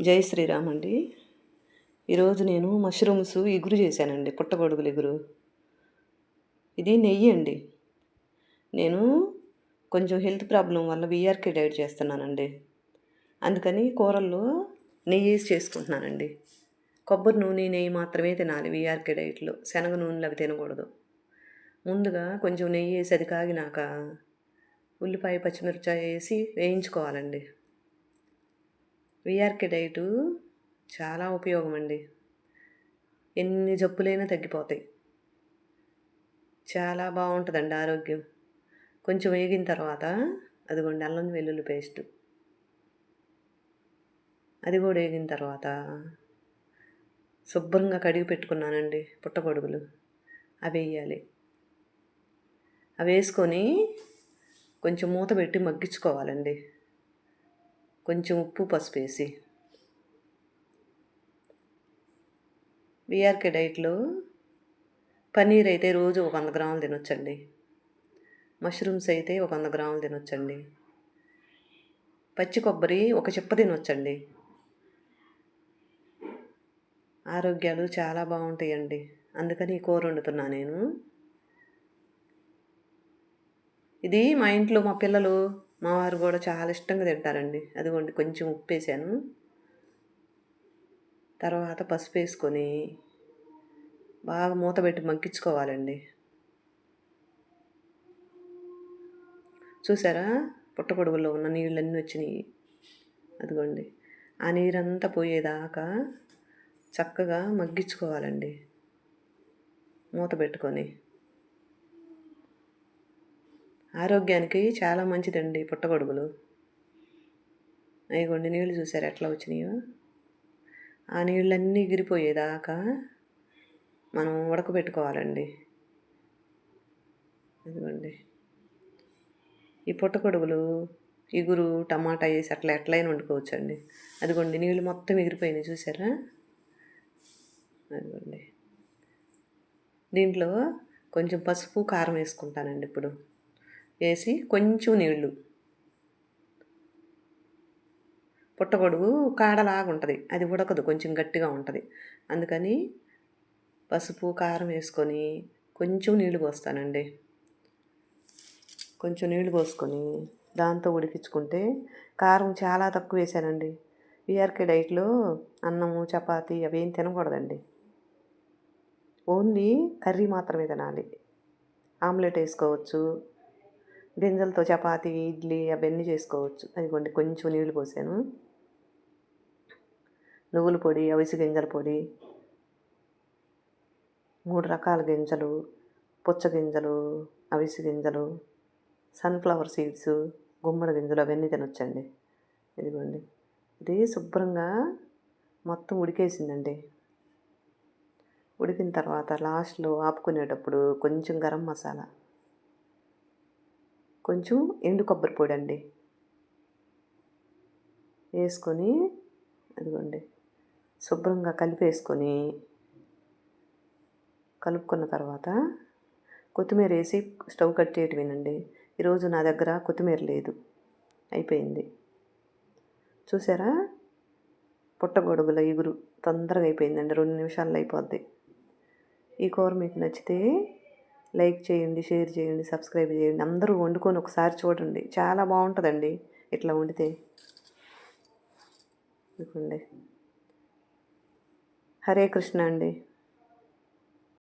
జై శ్రీరామ్ అండి. ఈరోజు నేను మష్రూమ్స్ ఇగురు చేశానండి పుట్టగొడుగులు ఇగురు ఇది నెయ్యి అండి. నేను కొంచెం హెల్త్ ప్రాబ్లం వల్ల విఆర్కే డైట్ చేస్తున్నానండి. అందుకని కూరల్లో నెయ్యి వేసి చేసుకుంటున్నానండి. కొబ్బరి నూనె నెయ్యి మాత్రమే తినాలి వీఆర్కే డైట్లో. శనగ నూనెలు అవి తినకూడదు. ముందుగా కొంచెం నెయ్యి వేసి అది కాగినాక ఉల్లిపాయ పచ్చిమిరపకాయ వేసి వేయించుకోవాలండి. విఆర్కే డైటు చాలా ఉపయోగం అండి ఎన్ని జబ్బులైనా తగ్గిపోతాయి. చాలా బాగుంటుందండి ఆరోగ్యం. కొంచెం వేగిన తర్వాత అదిగోండి అల్లం వెల్లుల్లి పేస్ట్. అది కూడా వేగిన తర్వాత శుభ్రంగా కడిగి పెట్టుకున్నానండి పుట్టగొడుగులు. అవి వేయాలి. అవి వేసుకొని కొంచెం మూత పెట్టి మగ్గించుకోవాలండి. కొంచెం ఉప్పు పసుపు వేసి. బీఆర్కే డైట్లో పన్నీర్ అయితే రోజు ఒక వంద గ్రాములు తినొచ్చండి. మష్రూమ్స్ అయితే ఒక వంద గ్రాములు తినొచ్చండి. పచ్చి కొబ్బరి ఒక చిప్ప తినొచ్చండి. ఆరోగ్యాలు చాలా బాగుంటాయండి. అందుకని ఈ కూర వండుతున్నా నేను. ఇది మా ఇంట్లో మా పిల్లలు మా వారు కూడా చాలా ఇష్టంగా తింటారండి. అదిగోండి కొంచెం ఉప్పు వేసాను తర్వాత పసుపు వేసుకొని బాగా మూత పెట్టి మగ్గించుకోవాలండి. చూసారా? పుట్టగొడుగులో ఉన్న నీళ్ళన్నీ వచ్చినాయి. అదిగోండి ఆ నీరంతా పోయేదాకా చక్కగా మగ్గించుకోవాలండి. మూత పెట్టుకొని. ఆరోగ్యానికి చాలా మంచిదండి పుట్టగొడుగులు. అయ్యగొండి నీళ్ళు చూసారు ఎట్లా వచ్చినాయో? ఆ నీళ్ళన్నీ ఎగిరిపోయేదాకా మనం ఉడకబెట్టుకోవాలండి. అదిగోండి. ఈ పుట్టగొడుగులు ఇగురు టమాటా వేసి అట్లా ఎట్లయినా వండుకోవచ్చండి. అదిగోండి నీళ్ళు మొత్తం ఎగిరిపోయినాయి చూసారా? అదిగోండి. దీంట్లో కొంచెం పసుపు కారం వేసుకుంటానండి ఇప్పుడు. వేసి కొంచెం నీళ్ళు. పుట్టగొడుగు కాడలాగా ఉంటుంది. అది ఉడకదు కొంచెం గట్టిగా ఉంటుంది. అందుకని పసుపు కారం వేసుకొని కొంచెం నీళ్ళు పోస్తానండి. కొంచెం నీళ్ళు పోసుకొని దాంతో ఉడికించుకుంటే కారం చాలా తక్కువ వేసానండి. విఆర్కే డైట్లో అన్నము చపాతి అవేం తినకూడదండి. ఓన్లీ కర్రీ మాత్రమే తినాలి. ఆమ్లెట్ వేసుకోవచ్చు. గింజలతో చపాతి ఇడ్లీ అవన్నీ చేసుకోవచ్చు. అదిగోండి కొంచెం నీళ్ళు పోసాను. నువ్వుల పొడి అవిసి గింజల పొడి మూడు రకాల గింజలు పుచ్చ గింజలు అవిసి గింజలు సన్ఫ్లవర్ సీడ్స్ గుమ్మడి గింజలు అవన్నీ తినొచ్చండి. ఇదిగోండి ఇది శుభ్రంగా మొత్తం ఉడికేసిందండి. ఉడికిన తర్వాత లాస్ట్లో ఆపుకునేటప్పుడు కొంచెం గరం మసాలా. కొంచెం ఎండు కొబ్బరి పొడి అండి వేసుకొని అదిగోండి శుభ్రంగా కలిపేసుకొని కలుపుకున్న తర్వాత కొత్తిమీర వేసి స్టవ్ కట్టేయటమేనండి ఈరోజు నా దగ్గర కొత్తిమీర లేదు అయిపోయింది. చూసారా? పుట్టగొడుగుల ఇగురు తొందరగా అయిపోయిందండి రెండు నిమిషాల్లో అయిపోద్ది. ఈ కూర మీకు నచ్చితే లైక్ చేయండి షేర్ చేయండి సబ్స్క్రైబ్ చేయండి అందరూ వండుకొని ఒకసారి చూడండి. చాలా బాగుంటుందండి ఇట్లా వండితే. ఇదిగోండి. హరే కృష్ణ అండి.